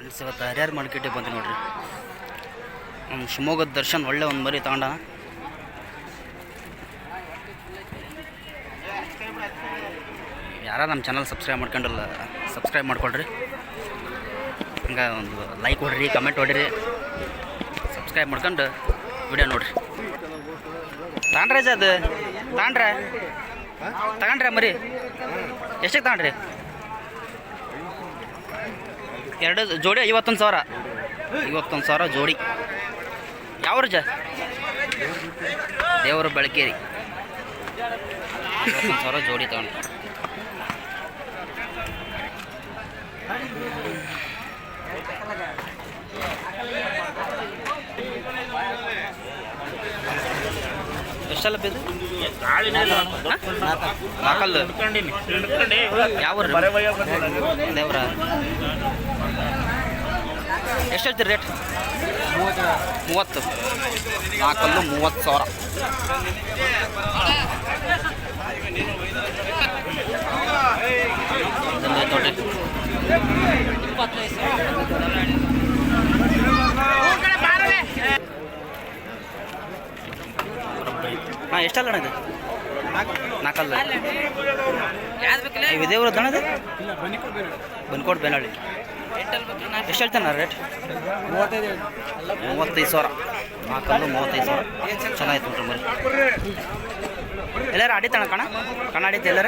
Friends, ಇವತ್ತು ಹರಿಹರ ಮಾರ್ಕೆಟಿಗೆ ಬಂದು ನೋಡ್ರಿ. ನಮ್ಮ ಶಿವಮೊಗ್ಗದ ದರ್ಶನ್ ಒಳ್ಳೆ ಒಂದು ಮರಿ ತಗೊಂಡ. ಯಾರ ನಮ್ಮ ಚಾನಲ್ ಸಬ್ಸ್ಕ್ರೈಬ್ ಮಾಡ್ಕೊಂಡಿಲ್ಲ ಸಬ್ಸ್ಕ್ರೈಬ್ ಮಾಡ್ಕೊಳ್ರಿ. ಹಂಗೆ ಒಂದು ಲೈಕ್ ಹೊಡ್ರಿ ಕಮೆಂಟ್ ಹೊಡ್ರಿ ಸಬ್ಸ್ಕ್ರೈಬ್ ಮಾಡ್ಕೊಂಡು ವಿಡಿಯೋ ನೋಡ್ರಿ. ತಗೊಂಡ್ರೆ ಅದು? ತಾಂಡ್ರೆ ತಗೊಂಡ್ರೆ ಮರಿ? ಎಷ್ಟಕ್ಕೆ ತಗೊಂಡ್ರಿ? ಎರಡು ಜೋಡಿ ಐವತ್ತೊಂದು ಸಾವಿರ. ಐವತ್ತೊಂದು ಸಾವಿರ ಜೋಡಿ. ಯಾವ ಜ? ದೇವರ ಬೆಳಕೇರಿ. ಐವತ್ತೊಂದು ಸಾವಿರ ಜೋಡಿ ತಗೊಂಡು. ಎಷ್ಟೆಲ್ಲ ನಾಲ್ಕಲ್ಲು. ಯಾವ ದೇವ್ರ. ಎಷ್ಟು ಹೇಳ್ತೀರಿ ರೇಟ್? ಮೂವತ್ತು. ನಾಲ್ಕಲ್ಲು ಮೂವತ್ತು ಸಾವಿರ. ಹಾಂ ಎಷ್ಟಲ್ಲ ಅಣ್ಣ ಇದು? ನಾಲ್ಕಲ್ಲ. ಇದೇವ್ರದ್ದು ಅಣ್ಣ ಇದು ಬನ್ಕೋಟ್ ಬೆನಹಳ್ಳಿ. ಎಷ್ಟು ಹೇಳ್ತಾನೆ ರೇಟ್ ಮೂವತ್ತೈದು ಸಾವಿರ. ನಾಲ್ಕಲ್ಲು ಮೂವತ್ತೈದು ಸಾವಿರ. ಚೆನ್ನಾಗಿತ್ತು ನೋಡ್ರಿ ಮರಿ. ಎಲ್ಲಾರು ಅಡಿತಾಣ ಕಣ? ಕಣ ಅಡಿತ ಎಲ್ಲಾರ?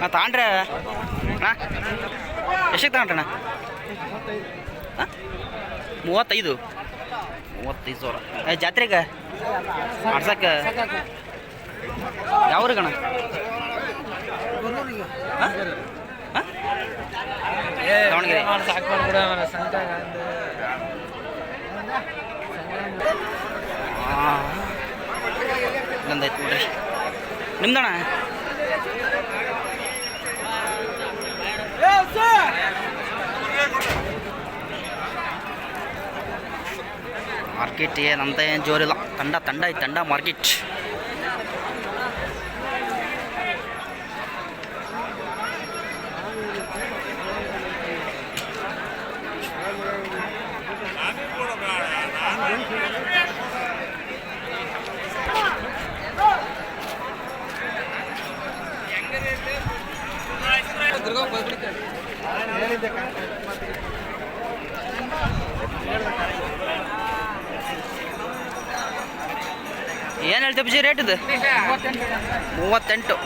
ಹಾಂ ತಾಂಡ್ರೆ ಅಣ್ಣ? ಎಷ್ಟಕ್ಕೆ ತಗೊಂಡ್ರಣ್ಣ ಮೂವತ್ತೈದು? ಮೂವತ್ತೈದು ಸಾವಿರ. ಏ ಜಾತ್ರೆಗೆ? ಆಡ್ಸಕ್ಕೆ ಯಾವ್ರಿಗಣ ದಾವಣಗೆರೆ. ಹಾಂ ನಂದೈತೆ ನೋಡ್ರಿ ನಿಮ್ದಣ್ಣ? ಮಾರ್ಕೆಟ್ ಏನಂತ ಏನು ಜೋರಿಲ್ಲ. ತಂಡ ತಂಡ ಐತೆ ತಂಡ ಮಾರ್ಕೆಟ್. ಹೇಳ್ತೀವಿ ಬಜಿ ರೇಟ್ ಇದು ಮೂವತ್ತೆಂಟು.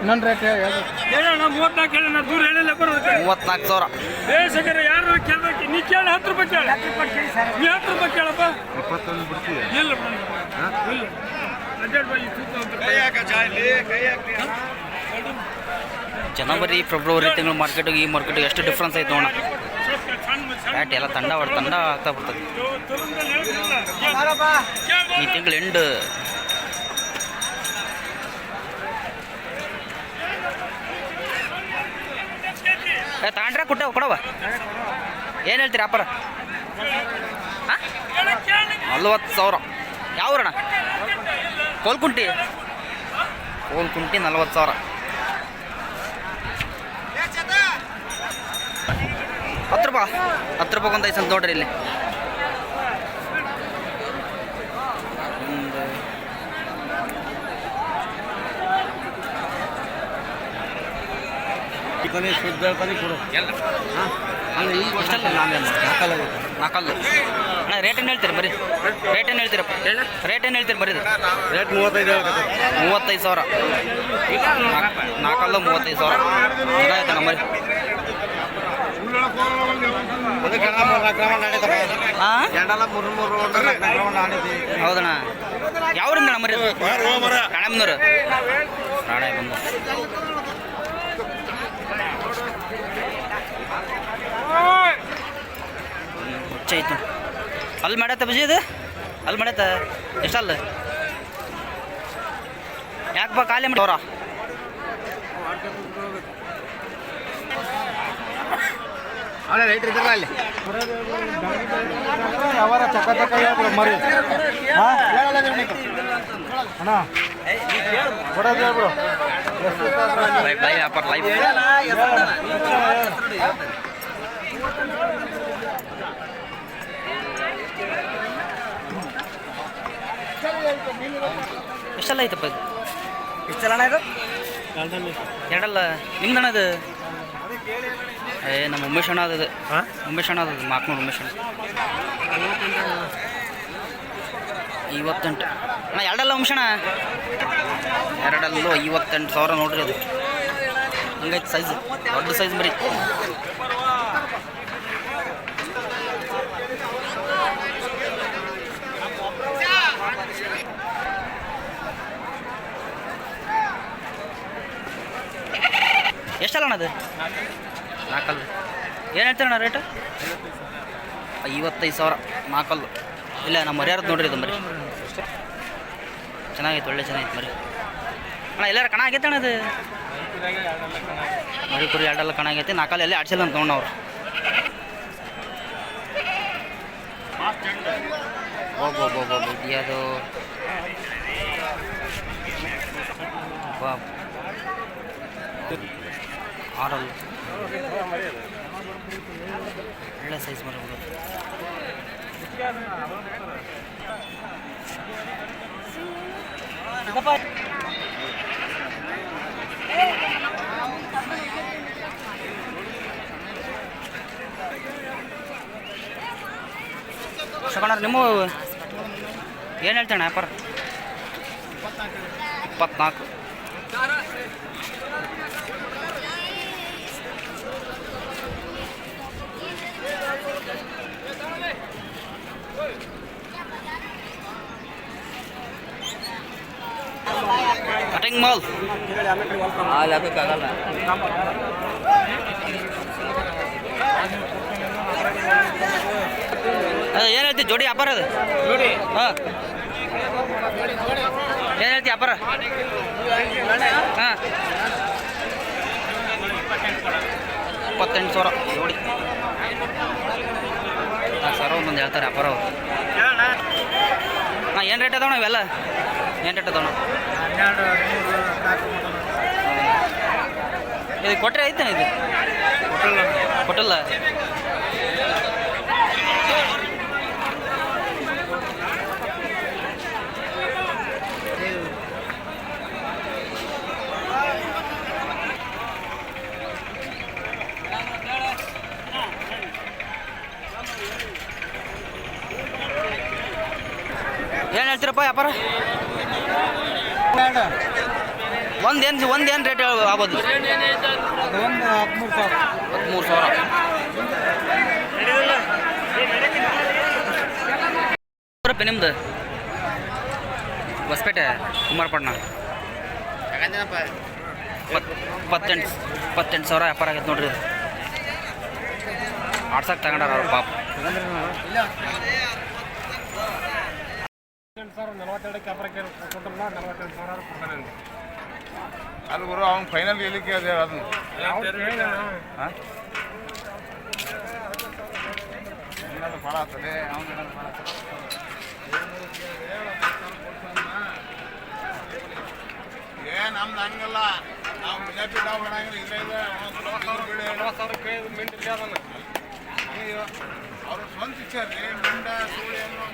ಇನ್ನೊಂದು ರೇಟ್ ಹೇಳೋಣ ಮೂವತ್ನಾಲ್ಕು ಹೇಳೋಣ ದೂರ ಹೇಳಿಲ್ಲ ಬರೋದಕ್ಕೆ ಮೂವತ್ನಾಲ್ಕು ಸಾವಿರ. ಏ ಸಗರ ಯಾರು ಕೇಳ್ಬೇಕು. ನೀ ಕೇಳ ಹತ್ತು ರೂಪಾಯಿ ಕೇಳ. ನೀ ಹತ್ತು ರೂಪಾಯಿ ಕೇಳಪ್ಪ. ಇಪ್ಪತ್ತೊಂದು ಬಿಡ್ತೀವಿ ಇಲ್ಲ. ಇಲ್ಲ. ಜನವರಿ ಫೆಬ್ರವರಿ ತಿಂಗಳು ಮಾರ್ಕೆಟಿಗೆ ಈ ಮಾರ್ಕೆಟ್ ಎಷ್ಟು ಡಿಫ್ರೆನ್ಸ್ ಐತೆ ನೋಡೋಣ. ಬ್ಯಾಟ್ ಎಲ್ಲ ತಂಡ ಹೊಡ್ ತಂಡ ಆಗ್ತಾ ಬರ್ತದೆ. ಈ ತಿಂಗಳು ಎಂಡ್ ಏ, ತಗೊಂಡ್ರೆ ಕೊಟ್ಟ ಕೊಡವ ಏನು ಹೇಳ್ತೀರಿ, ಅಪ್ಪರ? ನಲ್ವತ್ತು ಸಾವಿರ. ಯಾವ್ರಣ ಕೋಲ್ಕುಂಟಿ. ಕೋಲ್ಕುಂಟಿ ನಲ್ವತ್ತು ಸಾವಿರ. ರೂಪಾಯಿ ಹತ್ತು ರೂಪಾಯಿ ಒಂದು ಐದು ನೋಡ್ರಿ ಇಲ್ಲಿ. ಒಂದು ಶುದ್ಧ ಕೊಡು ಅಲ್ಲಿ ಈಗ ಅಷ್ಟಲ್ಲ ನಾಲ್ಕಲ್ಲು ಅಣ್ಣ ರೇಟ್ ಏನು ಹೇಳ್ತೀರಿ ಬರೀ? ರೇಟ್ ಏನು ಹೇಳ್ತೀರಪ್ಪ ರೇಟ್ ಏನು ಹೇಳ್ತೀರಿ ಬರೀ ರೇಟ್ ಮೂವತ್ತೈದು ಮೂವತ್ತೈದು ಸಾವಿರ. ನಾಲ್ಕು- ನಾಲ್ಕಲ್ಲ ಮೂವತ್ತೈದು ಸಾವಿರ. ಚೆನ್ನಾಗೈತೆ ನಮ್ಮ ಮರಿ ಹಾಂ ಎರಡಲ್ಲ ಮೂರು ಮೂರು ಹೌದಣ್ಣ. ಯಾವ್ರಿಂದ ಮರಿ ರಾಣೆಬೆನ್ನೂರು. ಹುಚ್ಚ ಐತು ಅಲ್ಲಿ ಮಾಡತ್ತ ಬಿಜಿ ಇದು ಅಲ್ಲಿ ಮಾಡತ್ತ ಎಷ್ಟಲ್ಲ ಯಾಕಪ್ಪ ಖಾಲಿ ಮಾಡಿ. ಅವ್ರ ಅಲ್ಲ ರೈಟ್ ಇದ್ರಲ್ಲ ಅಲ್ಲಿ ಯಾವಾರ ಚಕ್ಕ ಚಕ್ಕ ಹೇಳ್ಬಿಡು ಮರಿ ಹಾಂ ಹೇಳಲ್ಲ ನಿಮ್ಗೆ ಅಣ್ಣ ಕೊಡೋದು ಹೇಳ್ಬಿಡು ಎಷ್ಟು ಲೈಫ್ ಲೈವ್ ವ್ಯಾಪಾರ ಲೈಫ್ ಎಷ್ಟೆಲ್ಲ ಐತಪ್ಪ ಇದು ಎಷ್ಟಲ್ಲ ಇದು ಎರಡಲ್ಲ ನಿಮ್ದಣ್ಣ ಅದು ಏ ನಮ್ಮ ಉಮೇಶ್ ಅಣ್ಣ ಅದು ಹಾಂ ಉಮೇಶ್ ಅಣ್ಣ ಅದು ಮಾಕ್ನೂರು ಉಮೇಶ್ ಅಣ್ಣ. ಇವತ್ತೆಂಟು ಅಣ್ಣ ಎರಡಲ್ಲ ಉಮೇಶ್ ಅಣ್ಣ? ಎರಡಲ್ಲೂ ಐವತ್ತೆಂಟು ಸಾವಿರ ನೋಡ್ರಿ ಅದು. ಹಂಗೈತೆ ಸೈಜ್ ದೊಡ್ಡ ಸೈಜ್ ಬರೀ. ಎಷ್ಟಲ್ಲ ಅಣ್ಣ ಅದು? ನಾಲ್ಕಲ್ಲು. ಏನು ಹೇಳ್ತೀರಣ್ಣ ರೇಟ್ ಐವತ್ತೈದು ಸಾವಿರ ನಾಲ್ಕಲ್ಲು. ಇಲ್ಲ ನಮ್ಮ ಮರ್ಯಾದ ನೋಡ್ರಿ ಇದು ಮರಿ. ಚೆನ್ನಾಗಿತ್ತು ಒಳ್ಳೆ ಚೆನ್ನಾಗಿತ್ತು ಮರಿ. ಅಣ್ಣ ಎಲ್ಲಾರ ಕಣ ಆಗೈತೆ ಅಣ್ಣ ಅದು ಮರಿ ಕುರಿ ಎರಡೆಲ್ಲ ಕಣ ಆಗೈತೆ. ನಾಲ್ಕಲ್ಲಿ ಎಲ್ಲಿ ಆಡ್ಸಿಲ್ಲ ಅಂತ ನೋಡೋಣ ಅವ್ರು. ಅದು ಆರಲ್ ಒಳ್ಳೆ ಸೈಜ್ ಮರಗಳು ಶಕಣ ನಿಮ್ಮ ಏನು ಹೇಳ್ತಾನೆ ವ್ಯಾಪಾರ? ಇಪ್ಪತ್ನಾಲ್ಕು. ಕಟಿಂಗ್ ಮಾಲ್ ಅಲ್ಲಿ ಏನು ಹೇಳ್ತಿ? ಜೋಡಿ ವ್ಯಾಪಾರ ಅದು? ಹಾಂ. ಏನು ಹೇಳ್ತಿ ವ್ಯಾಪಾರ? ಹಾಂ. ಇಪ್ಪತ್ತೆಂಟು ಸಾವಿರ ಜೋಡಿ. ನಾಲ್ಕು ಸಾವಿರ ಒಂದೊಂದು ಹೇಳ್ತಾರೆ ವ್ಯಾಪಾರ ಅವರು. ಹಾಂ ಏನು ರೇಟ್ ಅದಾವಣ ಇವೆಲ್ಲ? ಏನು ರೇಟ್ ಅದಾವಣ ಹನ್ನೆರಡು ಹದಿಮೂರು ನಾಲ್ಕು ಇದು ಕೊಟ್ಟರೆ ಐತೇನೆ ಇದು ಕೊಟ್ಟಲ್ಲ ಏನು ಹೇಳ್ತೀರಪ್ಪ ವ್ಯಾಪಾರ ಒಂದು ಏನು ಒಂದು ಏನು ರೇಟ್ ಆಗೋದು ಹದಿಮೂರು ಸಾವಿರ. ನಿಮ್ದು? ಹೊಸಪೇಟೆ, ಕುಮಾರಪಟ್ಟಣ. ಇಪ್ಪತ್ತು ಇಪ್ಪತ್ತೆಂಟು ಇಪ್ಪತ್ತೆಂಟು ಸಾವಿರ ವ್ಯಾಪಾರ ಆಗೈತೆ ನೋಡ್ರಿ ಆಡ್ಸಕ್ಕೆ ತಗೊಂಡಾರ ಪಾಪ. ಅಲ್ಲಿ ಗುರು ಅವ್ನು ಫೈನಲ್ ಹೇಳಿಕೆ ಅದೇ? ಅದನ್ನು ಏನಾದ್ರು ಭಾಳ ಆಗ್ತದೆ. ಅವ್ನು ಏನಾದ್ರು ಭಾಳ ಏ ನಮ್ದು ಹಂಗಲ್ಲ. ನಾವು ಬಿಜೆಪಿ ನಾವು ಇಲ್ಲೇ ಇದೆ. ಮಿಂಟ್ ಇಲ್ಲ ಅದನ್ನು ಅವ್ರ ಸ್ವಂತ ಇಚ್ಛೆ ರೀ. ಮಿಂಡ ಸುಳ್ಳು ಏನು